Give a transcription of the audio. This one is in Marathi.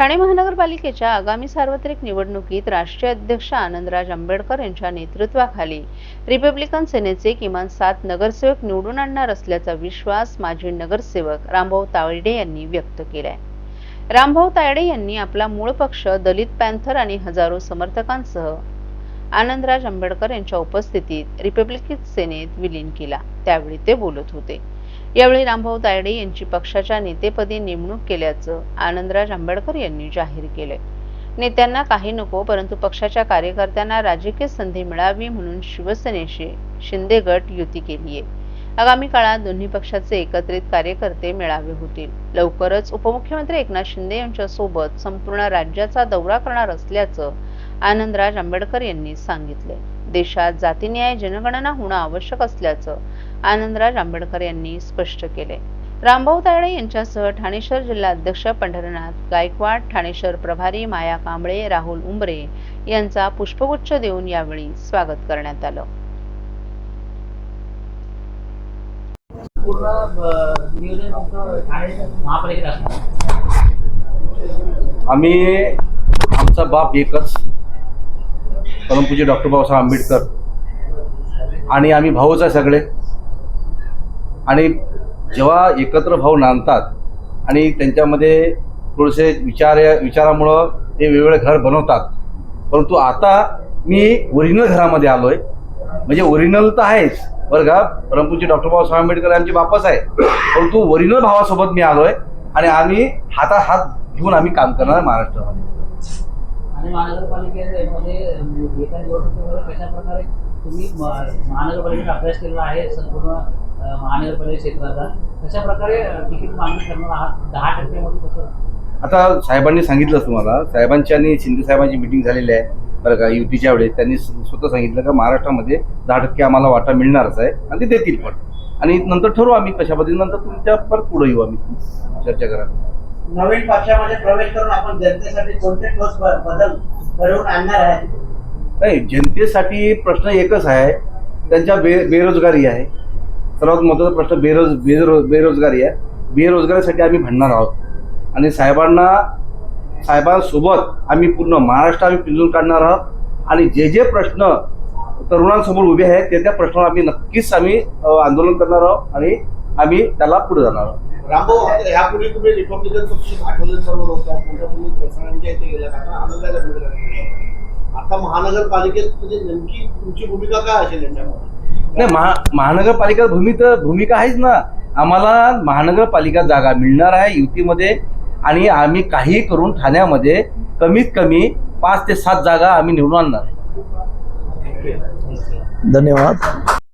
ठाणे महानगरपालिकेच्या आगामी सार्वत्रिक निवडणुकीत राष्ट्रीय अध्यक्ष आनंदराज आंबेडकर यांच्या नेतृत्वाखाली रिपब्लिकन सेनेचे किमान सात नगरसेवक निवडून आणणार असल्याचा विश्वास माजी नगरसेवक रामभाऊ तावडे यांनी व्यक्त केलाय. रामभाऊ तायडे यांनी आपला मूळ पक्ष दलित पॅन्थर आणि हजारो समर्थकांसह आनंदराज आंबेडकर यांच्या उपस्थितीत रिपब्लिकन सेनेत विलीन केला. त्यावेळी ते बोलत होते. यावेळी रामभाऊ तायडे यांची पक्षाच्या नेतेपदी नेमणूक केल्याचं आनंदराज आंबेडकर यांनी जाहीर केले नेत्यांना काही नको परंतु पक्षाच्या कार्यकर्त्यांना राजकीय संधी मिळावी म्हणून शिवसेनेशी शिंदे गट युती केली आहे आगामी काळात दोन्ही पक्षाचे एकत्रित कार्यकर्ते मेळावे होतील. लवकरच उपमुख्यमंत्री एकनाथ शिंदे यांच्या सोबत संपूर्ण राज्याचा दौरा करणार असल्याचं आनंदराज आंबेडकर यांनी सांगितले देशात जातीन्याय जनगणना होणं आवश्यक असल्याचं आनंदराज आंबेडकर यांनी स्पष्ट केले. रामभाऊ तायडे यांच्यासह ठाणे शहर जिल्हा अध्यक्ष पंढरनाथ गायकवाड ठाणे शहर प्रभारी माया कांबळे राहुल उंबरे यांचा पुष्पगुच्छ देऊन यावेळी स्वागत करण्यात आलं. आम्ही आमचा बाप एकच परमपूज्य डॉक्टर बाबासाहेब आंबेडकर आणि आम्ही भाऊच आहे सगळे. आणि जेव्हा एकत्र भाऊ नांदतात आणि त्यांच्यामध्ये थोडेसे विचार विचारामुळं ते वेगवेगळे घर बनवतात. परंतु आता मी ओरिजिनल घरामध्ये आलो आहे म्हणजे ओरिजिनल तर आहेच. बरं का? परमपूरचे डॉक्टर बाबासाहेब आंबेडकर यांचे बापच आहे परंतु ओरिजिनल भावासोबत मी आलो आहे आणि आम्ही हातात हात घेऊन आम्ही काम करणार महाराष्ट्रामध्ये. आणि महानगरपालिकेमध्ये म्हणजे, म्हणजे येत्या निवडणुकीमध्ये कशा प्रकारे तुम्ही महानगरपालिकेचा अभ्यास केलेला आहे संपूर्ण महानगरपालिका क्षेत्राचा कशा प्रकारे तिकीट मागणी करणार आहात? दहा टक्क्यामध्ये कसं? आता साहेबांनी सांगितलंच तुम्हाला. साहेबांची आणि शिंदे साहेबांची मिटिंग झालेली आहे. बरं का युतीच्या वेळेस. त्यांनी स्वतः सांगितलं का महाराष्ट्रामध्ये दहा टक्के आम्हाला वाटा मिळणारच आहे आणि ते देतील पण. आणि नंतर ठरवू आम्ही कशा पद्धतीने. नंतर तुमच्या परत पुढे येऊ आम्ही. चर्चा करा. नवीन पक्षामध्ये प्रवेश करून आपण जनतेसाठी कोणते ठोस बदल घडवून आणणार आहे? नाही जनतेसाठी प्रश्न एकच आहे. त्यांच्या बे बेरोजगारी आहे. सर्वात महत्त्वाचा प्रश्न बेरोज बेरो बेरोजगारी आहे. बेरोजगारीसाठी आम्ही भांडणार आहोत. आणि साहेबांना साहेबांसोबत आम्ही पूर्ण महाराष्ट्र आम्ही पिंजून काढणार आहोत. आणि जे जे प्रश्न तरुणांसमोर उभे आहेत ते त्या प्रश्नावर आम्ही नक्कीच आम्ही आंदोलन करणार आहोत आणि आम्ही त्याला पुढे जाणार आहोत. रामभाऊ ह्यापूर्वी तुम्ही रिपब्लिकन पक्ष आठवले सर्व होता पुढे तुम्ही प्रसारांच्या इथे गेल्या आता आनंदाला महानगरपालिकेत म्हणजे नेमकी तुमची भूमिका काय असेल याच्यामध्ये? नाही महा महानगरपालिका भूमी तर भूमिका आहेच ना. आम्हाला महानगरपालिका जागा मिळणार आहे युतीमध्ये आणि आम्ही काही करून ठाण्यामध्ये कमीत कमी पाच ते सात जागा आम्ही निवडून आणणार आहे. धन्यवाद.